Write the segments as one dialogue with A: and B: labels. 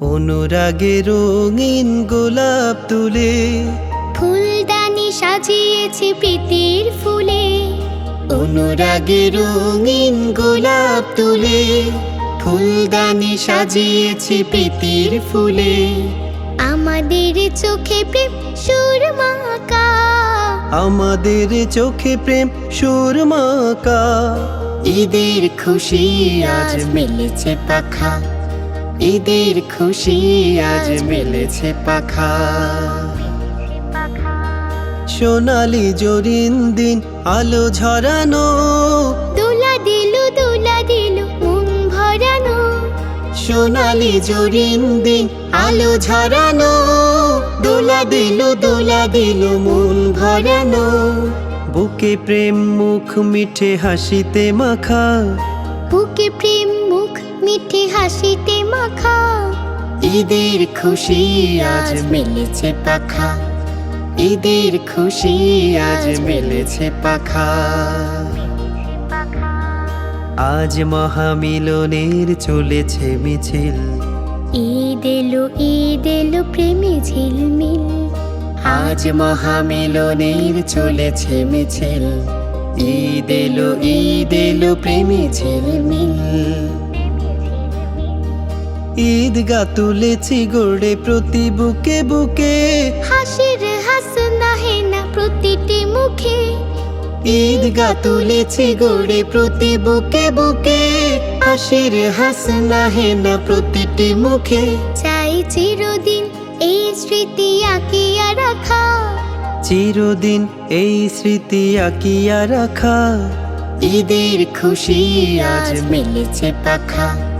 A: অনুরাগে রঙিন গোলাপ তুলে।
B: ফুলদানি সাজিয়েছি প্রীতির ফুলে।
A: অনুরাগে রঙিন গোলাপ তুলে। ফুলদানি সাজিয়েছি প্রীতির ফুলে।
B: আমাদের চোখে প্রেম সুরমাকা
A: আমাদের চোখে প্রেম সুরমাকা ঈদের খুশি আজ মিলেছে পাখা। ঈদের খুশি আজ মিলেছে পাখা। সোনালি জরিন দিন আলো ঝরানো।
B: দোলা দিল দোলা দিল মন ভরানো।
A: সোনালি জরিন দিন আলো ঝরানো। দোলা দিল দোলা দিল মন ভরানো। বুকে প্রেম মুখ মিঠে হাসিতে মাখা।
B: বুকে প্রেম মিঠে হাসিতে মাখা।
A: ঈদের খুশি আজ মিলেছে পাখা। ঈদের খুশি আজ মিলেছে পাখা। আজ মহামিলনের চলেছে মিছিল।
B: ঈদ এলো ঈদ এলো প্রেমে ঝিলমিল।
A: আজ মহামিলনের চলেছে মিছিল। ঈদ এলো ঈদ এলো প্রেমী ঝিলমিল। ঈদ গা তুলেছি গোড়ে প্রতি বুকে বুকে।
B: হাসির হাসনা হেনা প্রতিটি মুখে।
A: ঈদ গা তুলেছি গোড়ে প্রতি বুকে বুকে। হাসির হাসনা হেনা প্রতিটি মুখে।
B: চাই চিরদিন এই স্মৃতি আঁকিয়া রাখা।
A: চিরদিন এই স্মৃতি আঁকিয়া রাখা। ঈদের খুশি আজ মিলেছে পাখা।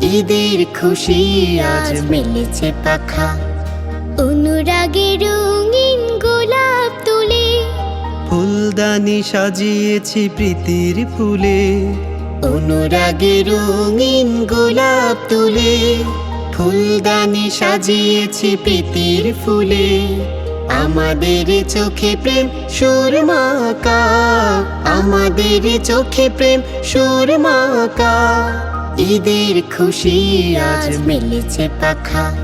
A: ঈদের খুশি আজ মিলেছে পাখা।
B: অনুরাগে রঙিন গোলাপ তুলে।
A: ফুলদানি সাজিয়েছি প্রীতির ফুলে। অনুরাগে রঙিন গোলাপ তুলে। ফুলদানি সাজিয়েছি প্রীতির ফুলে। আমাদের চোখে প্রেম সুরমাকা আমাদের চোখে প্রেম সুরমাকা ঈদের খুশি আজ মিলেছে পাখা।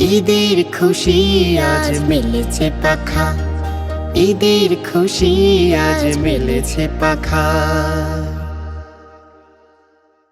A: ঈদের খুশি আজ মিলেছে পাখা। ঈদের খুশি আজ মিলেছে পাখা।